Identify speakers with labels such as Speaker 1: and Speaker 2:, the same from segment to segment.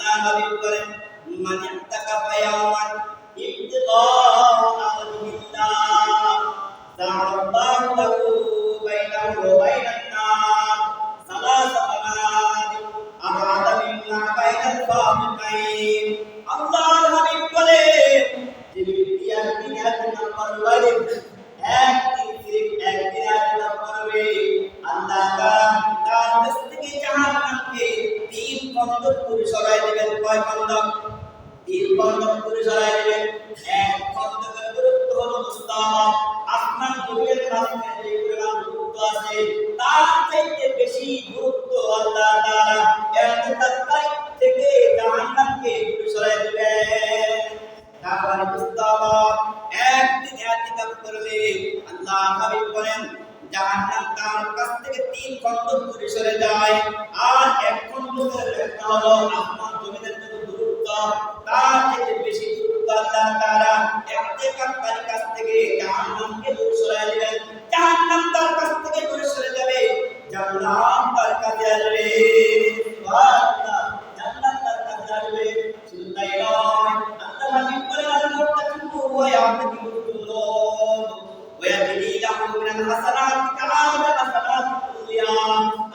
Speaker 1: আল্লাহ হাবিব বলেন মান ইত্তাকাফা ইয়াওমান ইবতিগা ওয়াজহিল্লাহ সাআল্লাহু লাহু বাইনাহু ওয়া বাইনান নার সালাসা মানাত মিম্মা বাইনাল ফামিকাইন আল্লাহর হাবিব বলেন যে ব্যক্তি একদিন একদিন সিরিফ একদিন এক নম্বর হবে আল্লাহ সরাই দেবেন, কয় খন্ডক তিন খন্ডক সরাই দেবেন, এক খন্ডকের গুরুত্ব হলো মুস্তাহাব আসমান জমিনের মাঝখানে যে পরিমাণ গুরুত্ব আছে, তার চাইতে বেশি গুরুত্ব আল্লাহ তাআলা এর তাৎকালিক থেকে জাহান্নামকে দূরে সরাই দেবেন। তারপরে মুস্তাহাব একদিন ইতিকাফ করলে আল্লাহ হাবিব বলেন জাহান্নাম তার কাছ থেকে তিন খন্ড দূরে সরে যায়। আর এক খন্ড লেখা হলো আসমান জমিনের জন্য দূরত্ব। তার থেকে বেশি দূরত্ব আল্লাহ তাআলা ইতিকাফকারী কাছ থেকে জাহান্নামকে দূর সরাই দিবেন হাসানাত কালামুল হাসানাত উলিয়া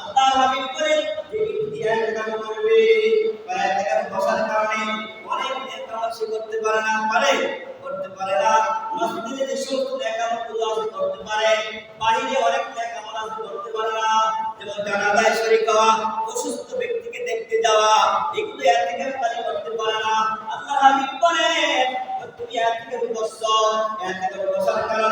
Speaker 1: আল্লাহ হাবিব বলেন যে ব্যক্তি একটা করবে কয়েক টাকা অনেক দিন করতে পারে না পারে করতে পারে না মসজিদে যে সত্তর একান্ন পূজা করতে পারে বাইরে অনেক একান্ন করতে পারে না এবং জানালায় শরীর হওয়া অসুস্থ ব্যক্তিকে দেখতে যাওয়া এগুলো এতকে পারি করতে পারে না আল্লাহ হাবিব বলেন তুমি এতকে বসছ এতকে বসার কারণে